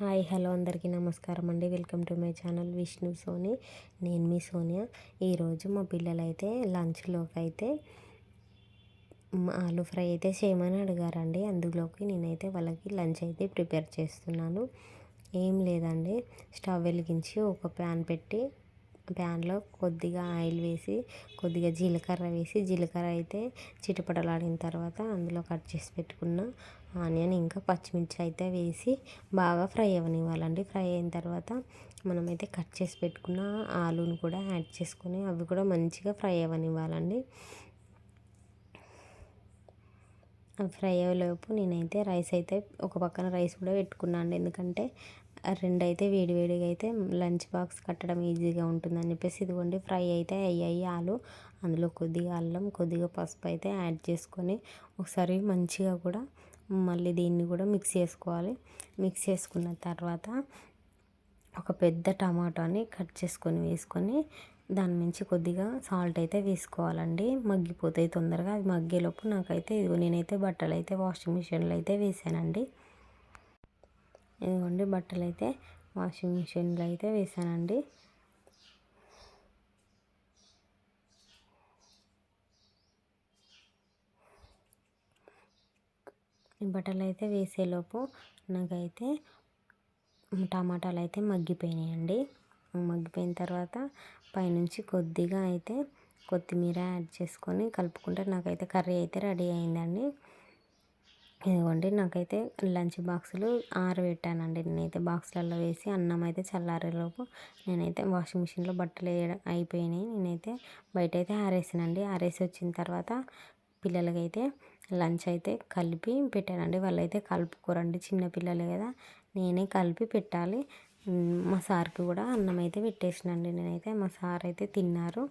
Hi hello అందరికీ నమస్కారం అండి. Welcome to my channel Vishnu Soni. నేను మీ సోనియా. ఈరోజు మా పిల్లలైతే లంచ్లోకి అయితే ఆలు ఫ్రై అయితే చేయమని అడిగారండి. అందులోకి నేనైతే వాళ్ళకి లంచ్ అయితే ప్రిపేర్ చేస్తున్నాను. ఏం లేదండి. స్టవ్ వెలిగించి ఒక ప్యాన్ పెట్టి ప్యాన్లో కొద్దిగా ఆయిల్ వేసి కొద్దిగా జీలకర్ర వేసి జీలకర్ర అయితే చిటపటలాడిన తర్వాత అందులో కట్ చేసి పెట్టుకున్న ఆనియన్ ఇంకా పచ్చిమిర్చి అయితే వేసి బాగా ఫ్రై అవ్వనివ్వాలండి. ఫ్రై అయిన తర్వాత మనమైతే కట్ చేసి పెట్టుకున్న ఆలూని కూడా యాడ్ చేసుకొని అవి కూడా మంచిగా ఫ్రై అవ్వనివ్వాలండి. ఫ్రై అయ్యేలోపు నేనైతే రైస్ అయితే ఒక పక్కన రైస్ కూడా పెట్టుకున్నాను ఎందుకంటే రెండైతే వేడివేడిగా అయితే లంచ్ బాక్స్ కట్టడం ఈజీగా ఉంటుందని చెప్పేసి ఇదిగోండి ఫ్రై అయితే అయ్యాయి ఆలు. అందులో కొద్దిగా అల్లం కొద్దిగా పసుపు అయితే యాడ్ చేసుకొని ఒకసారి మంచిగా కూడా మళ్ళీ దీన్ని కూడా మిక్స్ చేసుకోవాలి. మిక్స్ చేసుకున్న తర్వాత ఒక పెద్ద టమాటాని కట్ చేసుకొని వేసుకొని దాని నుంచి కొద్దిగా సాల్ట్ అయితే వేసుకోవాలండి. మగ్గిపోతాయి తొందరగా. అది మగ్గేలోపు నాకైతే ఇదిగో నేనైతే బట్టలు అయితే వాషింగ్ మిషన్లో అయితే వేసానండి. ఇదిగోండి బట్టలు అయితే వాషింగ్ మిషన్లో అయితే వేసానండి. బట్టలు అయితే వేసేలోపు నాకైతే టమాటాలు అయితే మగ్గిపోయినాయండి. మగ్గిపోయిన తర్వాత పైనుంచి కొద్దిగా అయితే కొత్తిమీర యాడ్ చేసుకొని కలుపుకుంటే నాకైతే కర్రీ అయితే రెడీ అయిందండి. ఇదిగోండి నాకైతే లంచ్ బాక్సులు ఆరబెట్టానండి. నేనైతే బాక్స్లలో వేసి అన్నం అయితే చల్లారేలోపు నేనైతే వాషింగ్ మిషన్లో బట్టలు వేయడం అయిపోయినాయి. నేనైతే బయట అయితే ఆరేసానండి. ఆరేసి వచ్చిన తర్వాత పిల్లలకైతే లంచ్ అయితే కలిపి పెట్టానండి. వాళ్ళైతే కలుపుకోరండి చిన్నపిల్లలే కదా. నేనే కలిపి పెట్టాలి. మా సార్కి కూడా అన్నం అయితే పెట్టేసినండి. నేనైతే మా సార్ అయితే తిన్నారు.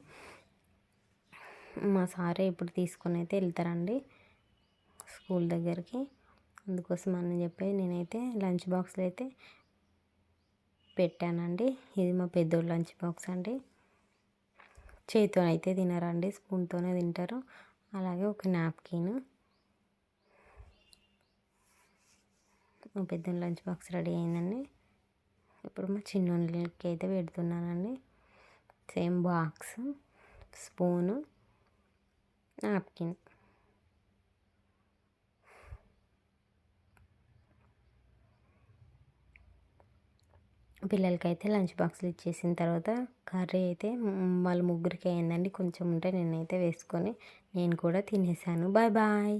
మా సారే ఇప్పుడు తీసుకొని అయితే వెళ్తారండి స్కూల్ దగ్గరికి. అందుకోసం అని చెప్పి నేనైతే లంచ్ బాక్స్లో అయితే పెట్టానండి. ఇది మా పెద్దోళ్ళు లంచ్ బాక్స్ అండి. చేతితో అయితే తినరండి స్పూన్తోనే తింటారు. అలాగే ఒక నాప్కిన్. మా పెద్ద లంచ్ బాక్స్ రెడీ అయిందండి. ఇప్పుడు మా చిన్నోళ్ళకి అయితే పెడుతున్నానండి. Same box spoon napkin. పిల్లలకైతే లంచ్ బాక్స్లు ఇచ్చేసిన తర్వాత కర్రీ అయితే వాళ్ళ ముగ్గురికి అయిందండి. కొంచెం ఉంటే నేనైతే వేసుకొని నేను కూడా తినేసాను. Bye bye.